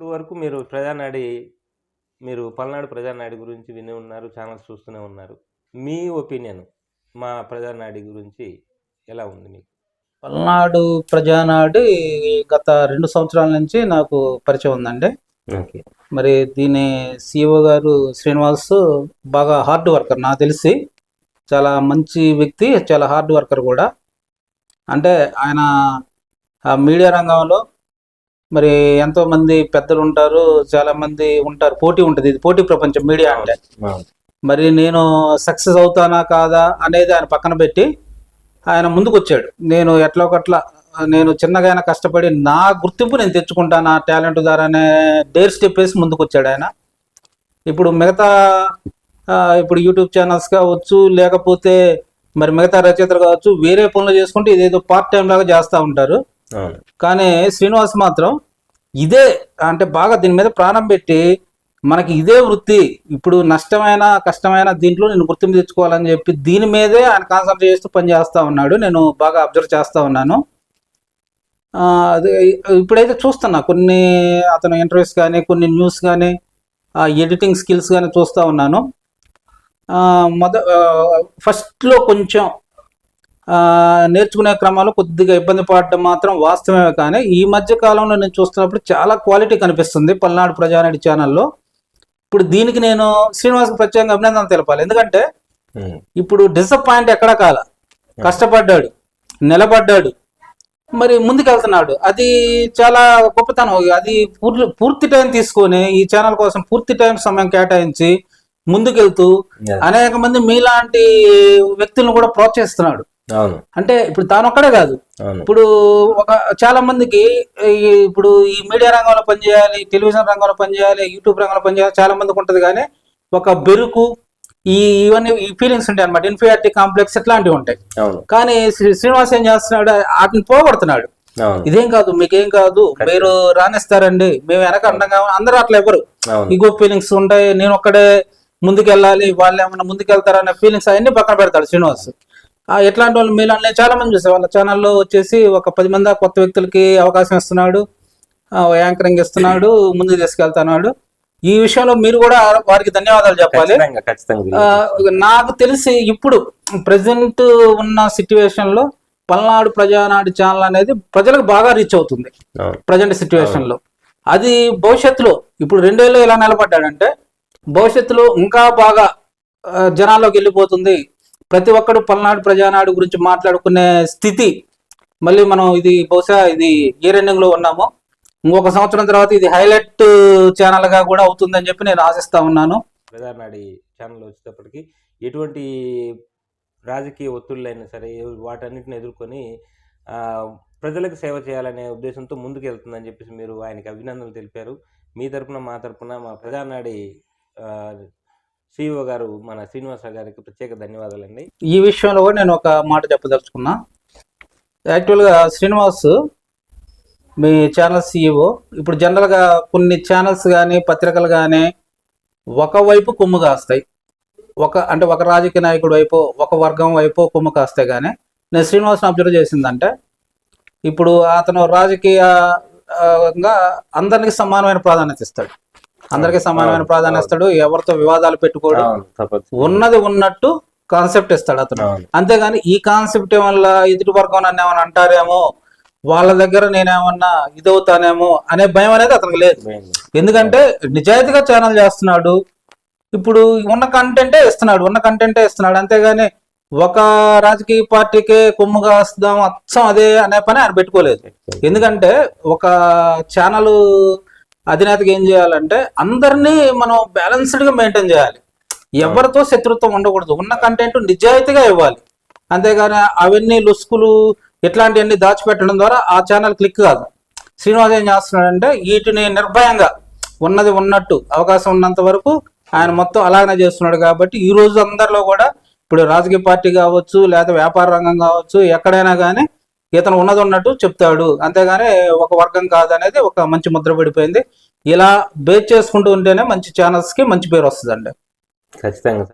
ఇప్పుడు వరకు మీరు ప్రజానాడి మీరు పల్నాడు ప్రజానాడి గురించి విని ఉన్నారు ఛానల్స్ చూస్తూనే ఉన్నారు. మీ ఒపీనియన్ మా ప్రజానాడి గురించి ఎలా ఉంది మీకు? పల్నాడు ప్రజానాడి గత రెండు సంవత్సరాల నుంచి నాకు పరిచయం ఉందండి. మరి దీని సిఇఓ గారు శ్రీనివాస్ బాగా హార్డ్ వర్కర్ నాకు తెలిసి. చాలా మంచి వ్యక్తి చాలా హార్డ్ వర్కర్ కూడా. అంటే ఆయన ఆ మీడియా రంగంలో మరి ఎంతో మంది పెద్దలు ఉంటారు. చాలా మంది ఉంటారు పోటీ ఉంటుంది. ఇది పోటీ ప్రపంచం మీడియా అంటే. మరి నేను సక్సెస్ అవుతానా కాదా అనేది ఆయన పక్కన పెట్టి ఆయన ముందుకు వచ్చాడు నేను ఎట్లా ఒకట్లా నేను చిన్నగా కష్టపడి నా గుర్తింపు నేను తెచ్చుకుంటా నా టాలెంట్ ద్వారా అనే డేర్ స్టెప్ వేసి ముందుకు వచ్చాడు ఆయన. ఇప్పుడు మిగతా ఆ, ఇప్పుడు యూట్యూబ్ ఛానల్స్ కావచ్చు లేకపోతే మరి మిగతా రచయితలు కావచ్చు వేరే పనులు చేసుకుంటే ఇదేదో పార్ట్ టైం లాగా చేస్తూ ఉంటారు. కానీ శ్రీనివాస్ మాత్రం ఇదే అంటే బాగా దీని మీద ప్రాణం పెట్టి మనకి ఇదే వృత్తి ఇప్పుడు నష్టమైన కష్టమైన దీంట్లో నేను గుర్తింపు తెచ్చుకోవాలని చెప్పి దీని మీదే ఆయన కాన్సన్ట్రేట్ చేస్తూ పని చేస్తూ ఉన్నాడు. నేను బాగా అబ్జర్వ్ చేస్తూ ఉన్నాను. అదే ఇప్పుడైతే చూస్తున్నా కొన్ని అతను ఇంటర్వ్యూస్ కానీ కొన్ని న్యూస్ కానీ ఎడిటింగ్ స్కిల్స్ కానీ చూస్తూ ఉన్నాను. మొద ఫస్ట్లో కొంచెం నేర్చుకునే క్రమంలో కొద్దిగా ఇబ్బంది పడడం మాత్రం వాస్తవమే కానీ ఈ మధ్య కాలంలో నేను చూస్తున్నప్పుడు చాలా క్వాలిటీ కనిపిస్తుంది పల్నాడు ప్రజానాడి ఛానల్లో. ఇప్పుడు దీనికి నేను శ్రీనివాస్కి ప్రత్యేకంగా అభినందనలు తెలపాలి. ఎందుకంటే. ఇప్పుడు డిసప్పాయింట్ ఎక్కడ కాల? కష్టపడ్డాడు నిలబడ్డాడు మరి ముందుకెళ్తున్నాడు. అది చాలా గొప్పతనం. అది పూర్తి పూర్తి టైం తీసుకొని ఈ ఛానల్ కోసం పూర్తి టైం సమయం కేటాయించి ముందుకెళ్తూ. అనేక మంది మీలాంటి వ్యక్తులను కూడా ప్రోత్సహిస్తున్నాడు. అంటే ఇప్పుడు తానొక్కడే కాదు. అవును. ఇప్పుడు ఒక చాలా మందికి ఈ ఇప్పుడు ఈ మీడియా రంగంలో పనిచేయాలి టెలివిజన్ రంగంలో పనిచేయాలి యూట్యూబ్ రంగంలో పనిచేయాలి చాలా మందికి ఉంటది కానీ ఒక బెరుకు ఈ ఇవన్నీ ఈ ఫీలింగ్స్ ఉంటాయి అనమాట ఇన్ఫీరియారిటీ కాంప్లెక్స్ ఇట్లాంటివి ఉంటాయి. కానీ శ్రీ- శ్రీనివాస్ ఏం చేస్తున్నాడు? వాటిని పోగొడుతున్నాడు. ఇదేం కాదు మీకేం కాదు మీరు రాణిస్తారండి. మేము వెనక అండంగా అందరూ అట్లా ఎవరు ఈగో ఫీలింగ్స్ ఉంటాయి. నేను ఒక్కడే ముందుకెళ్ళాలి వాళ్ళు ఏమన్నా ముందుకెళ్తారనే ఫీలింగ్స్ అవన్నీ పక్కన పెడతాడు శ్రీనివాస్. ఎట్లాంటి వాళ్ళు మీరు నేను చాలా మంది చూసాను వాళ్ళ ఛానల్లో వచ్చేసి ఒక పది మంది కొత్త వ్యక్తులకి అవకాశం ఇస్తున్నాడు. యాంకరింగ్ ఇస్తున్నాడు. ముందుకు తీసుకెళ్తున్నాడు. ఈ విషయంలో మీరు కూడా వారికి ధన్యవాదాలు చెప్పాలి. నాకు తెలిసి ఇప్పుడు ప్రజెంట్ ఉన్న సిట్యువేషన్లో పల్నాడు ప్రజానాడు ఛానల్ అనేది ప్రజలకు బాగా రీచ్ అవుతుంది. ప్రజెంట్ సిచ్యువేషన్లో. అది భవిష్యత్తులో ఇప్పుడు రెండేళ్ళు ఎలా నిలబడ్డాడంటే భవిష్యత్తులో ఇంకా బాగా జనాల్లోకి వెళ్ళిపోతుంది. ప్రతి ఒక్కడు పల్నాడు ప్రజానాడు గురించి మాట్లాడుకునే స్థితి మళ్ళీ మనం ఇది బహుశా ఇది ఇయర్ ఎండింగ్లో ఉన్నాము. ఇంకొక సంవత్సరం తర్వాత ఇది హైలైట్ ఛానల్గా కూడా అవుతుందని చెప్పి నేను ఆశిస్తా ఉన్నాను. ప్రజానాడి ఛానల్ వచ్చేటప్పటికి ఎటువంటి రాజకీయ ఒత్తిళ్ళైనా సరే వాటన్నిటిని ఎదుర్కొని ప్రజలకు సేవ చేయాలనే ఉద్దేశంతో ముందుకు వెళ్తుందని చెప్పేసి మీరు ఆయనకి అభినందనలు తెలిపారు. మీ తరపున మా తరపున మా ప్రజానాడి సిఇఓ గారు మన శ్రీనివాస గారికి ప్రత్యేక ధన్యవాదాలండి. ఈ విషయంలో కూడా నేను ఒక మాట చెప్పదలుచుకున్నా. యాక్చువల్గా శ్రీనివాస్ మీ ఛానల్ సిఇఓ ఇప్పుడు జనరల్గా కొన్ని ఛానల్స్ కానీ పత్రికలు కానీ ఒకవైపు కొమ్ము కాస్తాయి. ఒక అంటే ఒక రాజకీయ నాయకుడు వైపు ఒక వర్గం వైపు కొమ్ము కాస్తాయి కానీ నేను శ్రీనివాస్ని అబ్జర్వ్ చేసిందంటే ఇప్పుడు అతను రాజకీయంగా అందరికి సమానమైన ప్రాధాన్యత ఇస్తాడు. అందరికీ సమానమైన ప్రాధాన్యత ఇస్తాడు ఎవరితో వివాదాలు పెట్టుకోడు. ఉన్నది ఉన్నట్టు కాన్సెప్ట్ ఇస్తాడు అతను. అంతేగాని ఈ కాన్సెప్ట్ వల్ల ఎదుటి వర్గం నన్ను ఏమైనా అంటారేమో వాళ్ళ దగ్గర నేనేమన్నా ఇదవుతానేమో అనే భయం అనేది అతనికి లేదు. ఎందుకంటే నిజాయితీగా ఛానల్ చేస్తున్నాడు. ఇప్పుడు ఉన్న కంటెంటే ఇస్తున్నాడు. ఉన్న కంటెంటే ఇస్తున్నాడు. అంతేగాని ఒక రాజకీయ పార్టీకే కొమ్ము కాస్తాం అచ్చం అదే అనే పని ఆయన పెట్టుకోలేదు. ఎందుకంటే ఒక ఛానల్ అధినేతకి ఏం చేయాలంటే అందరినీ మనం బ్యాలెన్స్డ్గా మెయింటైన్ చేయాలి. ఎవరితో శత్రుత్వం ఉండకూడదు. ఉన్న కంటెంట్ నిజాయితీగా ఇవ్వాలి. అంతేగాని అవన్నీ లుసుకులు ఇట్లాంటివన్నీ దాచిపెట్టడం ద్వారా ఆ ఛానల్ క్లిక్ కాదు. శ్రీనివాస్ ఏం చేస్తున్నాడంటే వీటిని నిర్భయంగా ఉన్నది ఉన్నట్టు అవకాశం ఉన్నంత వరకు ఆయన మొత్తం అలాగనే చేస్తున్నాడు కాబట్టి ఈ రోజు అందరిలో కూడా ఇప్పుడు రాజకీయ పార్టీ కావచ్చు లేదా వ్యాపార రంగం కావచ్చు ఎక్కడైనా కానీ ఇతను ఉన్నది ఉన్నట్టు చెప్తాడు. అంతేగాని ఒక వర్గం కాదనేది ఒక మంచి ముద్ర పడిపోయింది. ఇలా బేస్ చేసుకుంటూ ఉంటేనే మంచి ఛానల్స్కి మంచి పేరు వస్తుందండి. ఖచ్చితంగా